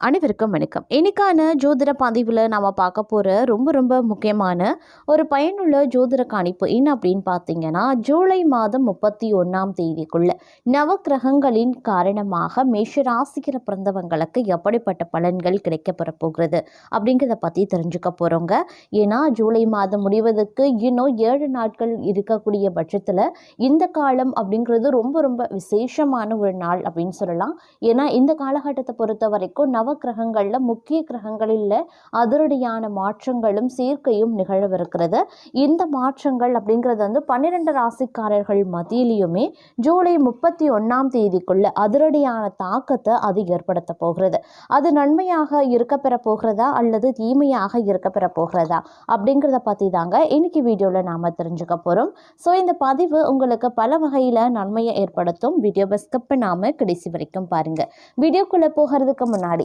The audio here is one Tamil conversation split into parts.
அனைவருக்கும் வணக்கம். இன்னைக்கான ஜோதிட பதிவில் நாம் பார்க்க போகிற ரொம்ப ரொம்ப முக்கியமான ஒரு பயனுள்ள ஜோதிட கணிப்பு என்ன அப்படின்னு பார்த்தீங்கன்னா ஜூலை மாதம் முப்பத்தி ஒன்றாம் தேதிக்குள்ள நவக்கிரகங்களின் காரணமாக மேஷ ராசிக்கிற பிறந்தவங்களுக்கு எப்படிப்பட்ட பலன்கள் கிடைக்கப்பெற போகிறது அப்படிங்கிறத பற்றி தெரிஞ்சுக்க போகிறோங்க ஏன்னா ஜூலை மாதம் முடிவதற்கு இன்னும் ஏழு நாட்கள் இருக்கக்கூடிய பட்சத்தில் இந்த காலம் அப்படிங்கிறது ரொம்ப ரொம்ப விசேஷமான ஒரு நாள் அப்படின்னு சொல்லலாம். ஏன்னா இந்த காலகட்டத்தை பொறுத்த வரைக்கும் நவ கிரகங்களில் முக்கிய கிரகங்களில் அதிரடியான மாற்றங்களும் சேர்க்கையும் நிகழவிருக்கிறது. இந்த மாற்றங்கள் அப்படிங்கிறது வந்து பன்னிரெண்டு ராசிக்காரர்கள் மத்தியிலையுமே ஜூலை முப்பத்தி ஒன்றாம் தேதிக்குள்ள அதிரடியான தாக்கத்தை அது ஏற்படுத்த போகிறது. அது நன்மையாக இருக்க பெற போகிறதா அல்லது தீமையாக இருக்க பெற போகிறதா அப்படிங்கிறத பற்றி தாங்க இன்னைக்கு வீடியோவில் நாம் தெரிஞ்சுக்க போகிறோம் ஸோ இந்த பதிவு உங்களுக்கு பல வகையில் நன்மையை ஏற்படுத்தும். வீடியோவை ஸ்கிப் பண்ணாமல் கடைசி வரைக்கும் பாருங்கள் வீடியோக்குள்ளே போகிறதுக்கு முன்னாடி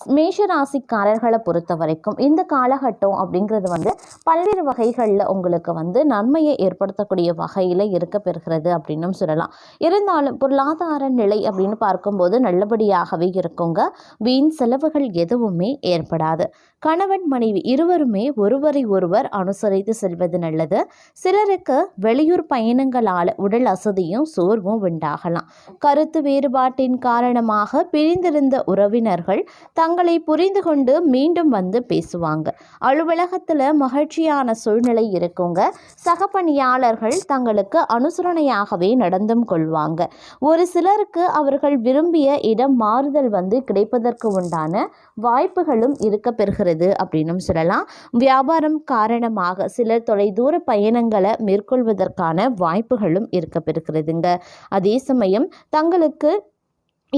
மேஷ ராசிக்காரர்களை பொறுத்த வரைக்கும் இந்த காலகட்டம் அப்படிங்கிறது வந்து பல்வேறு வகைகளில் உங்களுக்கு வந்து நன்மையை ஏற்படுத்தக்கூடிய வகையில் இருக்க பெறுகிறது அப்படின்னும் சொல்லலாம். இருந்தாலும் பொருளாதார நிலை அப்படின்னு பார்க்கும்போது நல்லபடியாகவே இருக்குங்க. வீண் செலவுகள் எதுவுமே ஏற்படாது. கணவன் மனைவி இருவருமே ஒருவரை ஒருவர் அனுசரித்து செல்வது நல்லது. சிலருக்கு வெளியூர் பயணங்களால் உடல் அசதியும் சோர்வும் உண்டாகலாம். கருத்து வேறுபாட்டின் காரணமாக பிரிந்திருந்த உறவினர்கள் தங்களை புரிந்து கொண்டு மீண்டும் வந்து பேசுவாங்க. அலுவலகத்தில் மகிழ்ச்சியான சூழ்நிலை இருக்குங்க. சக பணியாளர்கள் தங்களுக்கு அனுசரணையாகவே நடந்தும் கொள்வாங்க. ஒரு சிலருக்கு அவர்கள் விரும்பிய இடம் மாறுதல் வந்து கிடைப்பதற்கு உண்டான வாய்ப்புகளும் இருக்க பெறுகிறது அப்படின்னும் சொல்லலாம். வியாபாரம் காரணமாக சிலர் தொலைதூர பயணங்களை மேற்கொள்வதற்கான வாய்ப்புகளும் இருக்க பெறுகிறதுங்க. அதே சமயம் தங்களுக்கு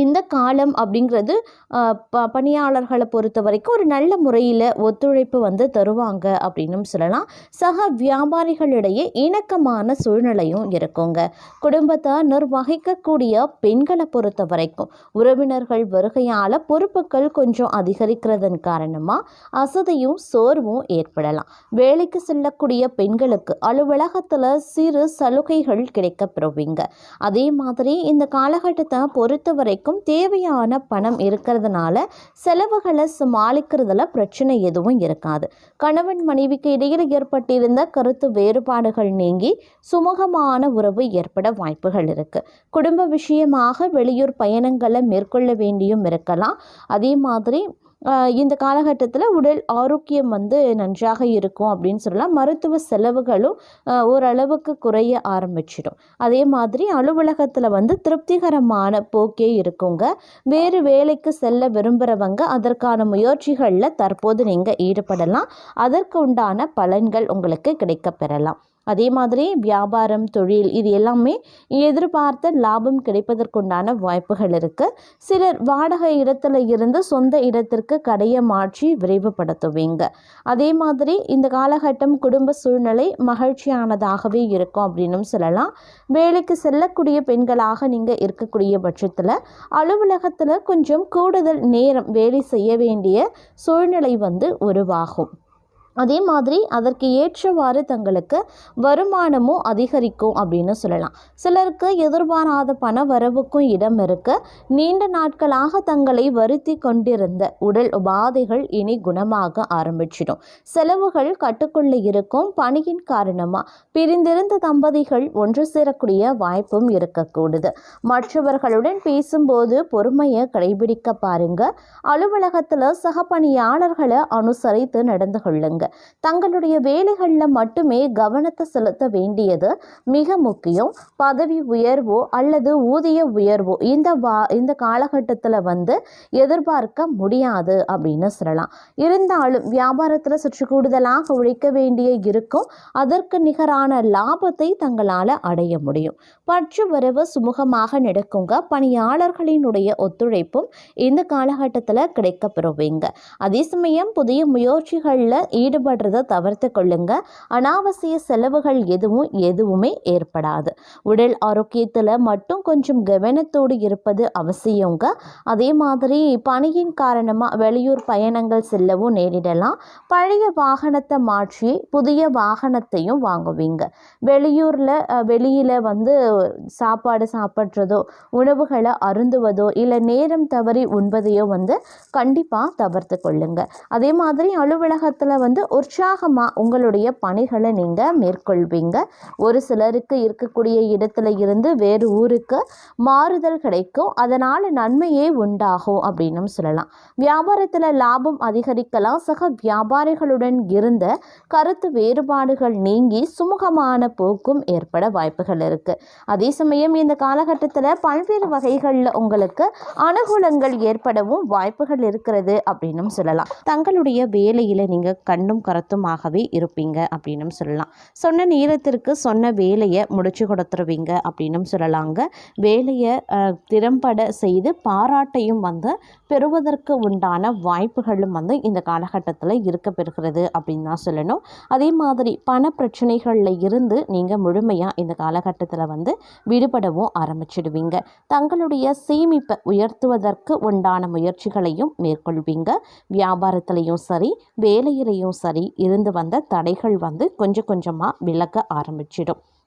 இந்த காலம் அப்படிங்கிறது ப பணியாளர்களை பொறுத்த வரைக்கும் ஒரு நல்ல முறையில் ஒத்துழைப்பு வந்து தருவாங்க அப்படின்னும் சொல்லலாம். சக வியாபாரிகளிடையே இணக்கமான சூழ்நிலையும் இருக்குங்க. குடும்பத்தை நிர்வகிக்கக்கூடிய பெண்களை பொறுத்த வரைக்கும் உறவினர்கள் வருகையால் பொறுப்புகள் கொஞ்சம் அதிகரிக்கிறதன் காரணமாக அசதியும் சோர்வும் ஏற்படலாம். வேலைக்கு செல்லக்கூடிய பெண்களுக்கு அலுவலகத்தில் சிறு சலுகைகள் கிடைக்கப்பெறுவீங்க அதே மாதிரி இந்த காலகட்டத்தை பொறுத்த வரைக்கும் தேவையான பணம் இருக்கிறதுனால செலவுகளை சமாளிக்கிறதுல பிரச்சனை எதுவும் இருக்காது. கணவன் மனைவிக்கு இடையில் ஏற்பட்டிருந்த கருத்து வேறுபாடுகள் நீங்கி சுமூகமான உறவு ஏற்பட வாய்ப்புகள் இருக்கு. குடும்ப விஷயமாக வெளியூர் பயணங்களை மேற்கொள்ள வேண்டியும் இருக்கலாம். அதே மாதிரி இந்த காலகட்டத்தில் உடல் ஆரோக்கியம் வந்து நன்றாக இருக்கும் அப்படின்னு சொல்லலாம். மருத்துவ செலவுகளும் ஓரளவுக்கு குறைய ஆரம்பிச்சிடும். அதே மாதிரி அலுவலகத்தில் வந்து திருப்திகரமான போக்கே இருக்குங்க. வேறு வேலைக்கு செல்ல விரும்புகிறவங்க அதற்கான முயற்சிகளில் தற்போது நீங்கள் ஈடுபடலாம். அதற்கு உண்டான பலன்கள் உங்களுக்கு கிடைக்கப் பெறலாம் அதே மாதிரி வியாபாரம் தொழில் இது எல்லாமே எதிர்பார்த்த லாபம் கிடைப்பதற்குண்டான வாய்ப்புகள் இருக்குது சிலர் வாடகை இடத்துல இருந்து சொந்த இடத்திற்கு கடையை மாற்றி விரைவுபடுத்துவீங்க அதே மாதிரி இந்த காலகட்டம் குடும்ப சூழ்நிலை மகிழ்ச்சியானதாகவே இருக்கும் அப்படின்னும் சொல்லலாம். வேலைக்கு செல்லக்கூடிய பெண்களாக நீங்கள் இருக்கக்கூடிய பட்சத்தில் அலுவலகத்தில் கொஞ்சம் கூடுதல் நேரம் வேலை செய்ய வேண்டிய சூழ்நிலை வந்து உருவாகும். அதே மாதிரி அதற்கு ஏற்றவாறு தங்களுக்கு வருமானமும் அதிகரிக்கும் அப்படின்னு சொல்லலாம். சிலருக்கு எதிர்பாராத பண வரவுக்கும் இடம் இருக்கு. நீண்ட நாட்களாக தங்களை வருத்தி கொண்டிருந்த உடல் உபாதைகள் இனி குணமாக ஆரம்பிச்சிடும். செலவுகள் கட்டுக்குள்ள இருக்கும். பணியின் காரணமாக பிரிந்திருந்த தம்பதிகள் ஒன்று சேரக்கூடிய வாய்ப்பும் இருக்கக்கூடுது. மற்றவர்களுடன் பேசும்போது பொறுமையை கடைபிடிக்க பாருங்க. அலுவலகத்தில் சக பணியாளர்களை அனுசரித்து நடந்து கொள்ளுங்க. தங்களுடைய வேலைகளில் மட்டுமே கவனத்தை செலுத்த வேண்டியது மிக முக்கியம். பதவி உயர்வோ அல்லது ஊதிய உயர்வோ இந்த வா இந்த காலகட்டத்தில் வந்து எதிர்பார்க்க முடியாது அப்படின்னு சொல்லலாம். இருந்தாலும் வியாபாரத்தில் சற்று கூடுதலாக உழைக்க வேண்டிய இருக்கும். அதற்கு நிகரான லாபத்தை தங்களால் அடைய முடியும். பற்று வரவு சுமூகமாக நடக்குங்க. பணியாளர்களினுடைய ஒத்துழைப்பும் இந்த காலகட்டத்தில் கிடைக்கப்பெறுவீங்க. அதே சமயம் புதிய முயற்சிகளில் ஈடு ஈடுபடுறதை தவிர்த்து கொள்ளுங்க. அனாவசிய செலவுகள் எதுவும் எதுவுமே ஏற்படாது. உடல் ஆரோக்கியத்தில் மட்டும் கொஞ்சம் கவனத்தோடு இருப்பது அவசியங்க. அதே மாதிரி பணியின் காரணமாக வெளியூர் பயணங்கள் செல்லவும் நேரிடலாம். பழைய வாகனத்தை மாற்றி புதிய வாகனத்தையும் வாங்குவீங்க. வெளியூரில் வெளியில் வந்து சாப்பாடு சாப்பிட்றதோ உணவுகளை அருந்துவதோ இல்லை நேரம் தவறி உண்பதையோ வந்து கண்டிப்பாக தவிர்த்து கொள்ளுங்க. அதே மாதிரி அலுவலகத்தில் வந்து உற்சாகமாக உங்களுடைய பணிகளை நீங்கள் மேற்கொள்வீங்க. ஒரு சிலருக்கு இருக்கக்கூடிய இடத்துல இருந்து வேறு ஊருக்கு மாறுதல் கிடைக்கும். அதனால் நன்மையே உண்டாகும் அப்படின்னும் சொல்லலாம். வியாபாரத்தில் லாபம் அதிகரிக்கலாம். சக வியாபாரிகளுடன் இருந்த கருத்து வேறுபாடுகள் நீங்கி சுமூகமான போக்கும் ஏற்பட வாய்ப்புகள் இருக்குது அதே சமயம் இந்த காலகட்டத்தில் பல்வேறு வகைகளில் உங்களுக்கு அனுகூலங்கள் ஏற்படவும் வாய்ப்புகள் இருக்கிறது அப்படின்னும் சொல்லலாம். தங்களுடைய வேலையில் நீங்கள் கண்ணும் கருத்துமாகவே இருப்பீங்க அப்படின்னும் சொல்லலாம். சொன்ன நேரத்திற்கு சொன்ன வேலையை முடிச்சு கொடுத்துருவீங்க அப்படின்னும் சொல்லலாங்க. வேலையை அஹ், திறம்பட செய்து பாராட்டையும் வந்து பெறுவதற்கு உண்டான வாய்ப்புகளும் வந்து இந்த காலகட்டத்தில் இருக்க பெறுகிறது அப்படின்னு தான் சொல்லணும். அதே மாதிரி பண பிரச்சனைகளில் இருந்து நீங்கள் முழுமையாக இந்த காலகட்டத்தில் வந்து விடுபடவும் ஆரம்பிச்சிடுவீங்க. தங்களுடைய சேமிப்பை உயர்த்துவதற்கு உண்டான முயற்சிகளையும் மேற்கொள்வீங்க. வியாபாரத்திலையும் சரி வேலையிலையும் சரி இருந்து வந்த தடைகள் வந்து கொஞ்சம் கொஞ்சமாக விலக ஆரம்பிச்சிடும்.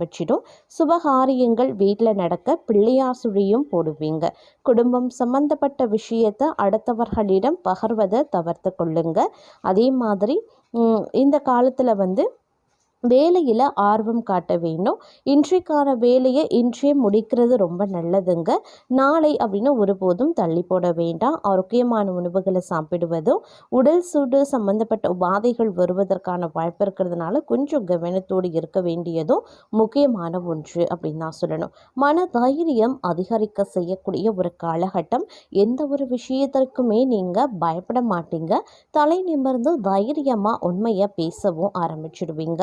ஆரம்பிச்சிடும் சுபகாரியங்கள் வீட்டில் நடக்க பிள்ளையார் சுழியும் போடுவீங்க. குடும்பம் சம்பந்தப்பட்ட விஷயத்தை அடுத்தவர்களிடம் பகர்வதை தவிர்த்து கொள்ளுங்க. அதே மாதிரி இந்த காலத்தில் வந்து வேலையில் ஆர்வம் காட்ட வேண்டும். இன்றைக்கான வேலையை இன்றே முடிக்கிறது ரொம்ப நல்லதுங்க. நாளை அப்படின்னு ஒருபோதும் தள்ளி போட வேண்டாம். ஆரோக்கியமான உணவுகளை சாப்பிடுவதும் உடல் சூடு சம்பந்தப்பட்ட உபாதைகள் வருவதற்கான வாய்ப்பு இருக்கிறதுனால கொஞ்சம் கவனத்தோடு இருக்க வேண்டியதும் முக்கியமான ஒன்று அப்படின்னு தான் சொல்லணும். மன தைரியம் அதிகரிக்க செய்யக்கூடிய ஒரு காலகட்டம். எந்த ஒரு விஷயத்திற்குமே நீங்கள் பயப்பட மாட்டீங்க. தலை நிமிர்ந்து தைரியமாக உண்மையை பேசவும் ஆரம்பிச்சிடுவீங்க.